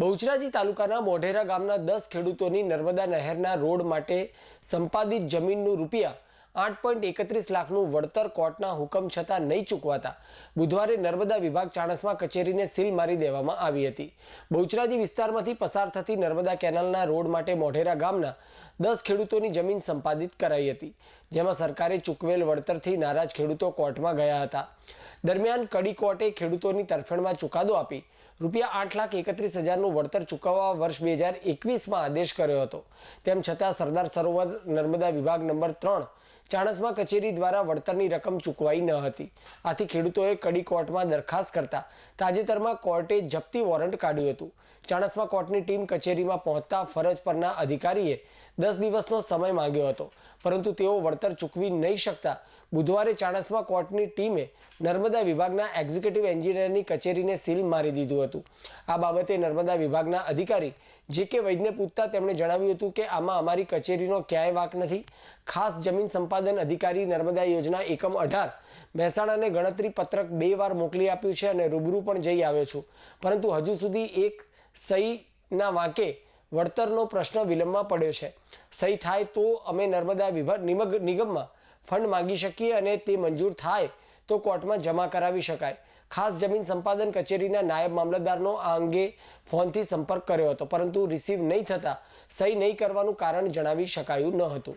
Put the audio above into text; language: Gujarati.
બહુચરાજી તાલુકાના મોઢેરા ગામના દસ ખેડૂતોની નર્મદા નહેરના રોડ માટે સંપાદિત જમીનનું રૂપિયા આઠ પોઈન્ટ એકત્રીસ લાખનું વળતર કોર્ટના હુકમ છતાં નહીં ચૂકવાતા. બુધવારે નર્મદા વિભાગ ચાણસમાં કચેરીને સીલ મારી દેવામાં આવી હતી. બહુચરાજી વિસ્તારમાંથી પસાર થતી નર્મદા કેનાલના રોડ માટે મોઢેરા ગામના દસ ખેડૂતોની જમીન સંપાદિત કરાઈ હતી, જેમાં સરકારે ચૂકવેલ વળતરથી નારાજ ખેડૂતો કોર્ટમાં ગયા હતા. દરમિયાન કડી કોર્ટે ખેડૂતોની તરફેણમાં ચુકાદો આપી રૂપિયા આઠ લાખ એકત્રીસ હજારનું વળતર ચૂકવવા વર્ષ બે હજાર એકવીસમાં આદેશ કર્યો હતો. તેમ છતાં સરદાર સરોવર નર્મદા વિભાગ નંબર ત્રણ ચાણસમા કચેરી દ્વારા વળતરની રકમ ચૂકવાઈ ન હતી. આથી ખેડૂતોએ કડી કોર્ટમાં દરખાસ્ત કરતા તાજેતરમાં કોર્ટે જપ્તી વોરંટ કાઢ્યું હતું. ચાણસમા કોર્ટની ટીમ કચેરીમાં પહોંચતા ફરજ પરના અધિકારીએ દસ દિવસનો સમય માંગ્યો હતો. પરંતુ તેઓ વળતર ચૂકવી નહીં શકતા બુધવારે ચાણસમા કોર્ટની ટીમે નર્મદા વિભાગના એક્ઝિક્યુટિવ એન્જિનિયરની કચેરીને સીલ મારી દીધું હતું. આ બાબતે નર્મદા વિભાગના અધિકારી જે કે વૈદને પૂછતા તેમણે જણાવ્યું હતું કે આમાં અમારી કચેરીનો ક્યાંય વાક નથી. ખાસ જમીન સંપાદન અધિકારી નર્મદા યોજના એકમ અઢાર મહેસાણાને ગણતરી પત્રક બે વાર મોકલી આપ્યું છે અને રૂબરૂ પણ જઈ આવ્યો છું. પરંતુ હજુ સુધી એક સહીના વાંકે વળતરનો પ્રશ્ન વિલંબમાં પડ્યો છે. સહી થાય તો અમે નર્મદા વિભાગ નિમગ, નિગમમાં ફંડ માંગી શકીએ અને તે મંજૂર થાય તો કોર્ટમાં જમા કરાવી શકાય. ખાસ જમીન સંપાદન કચેરીના નાયબ મામલતદારનો આ અંગે ફોનથી સંપર્ક કર્યો હતો, પરંતુ રિસીવ નહીં થતાં સહી નહીં કરવાનું કારણ જણાવી શકાયું ન હતું.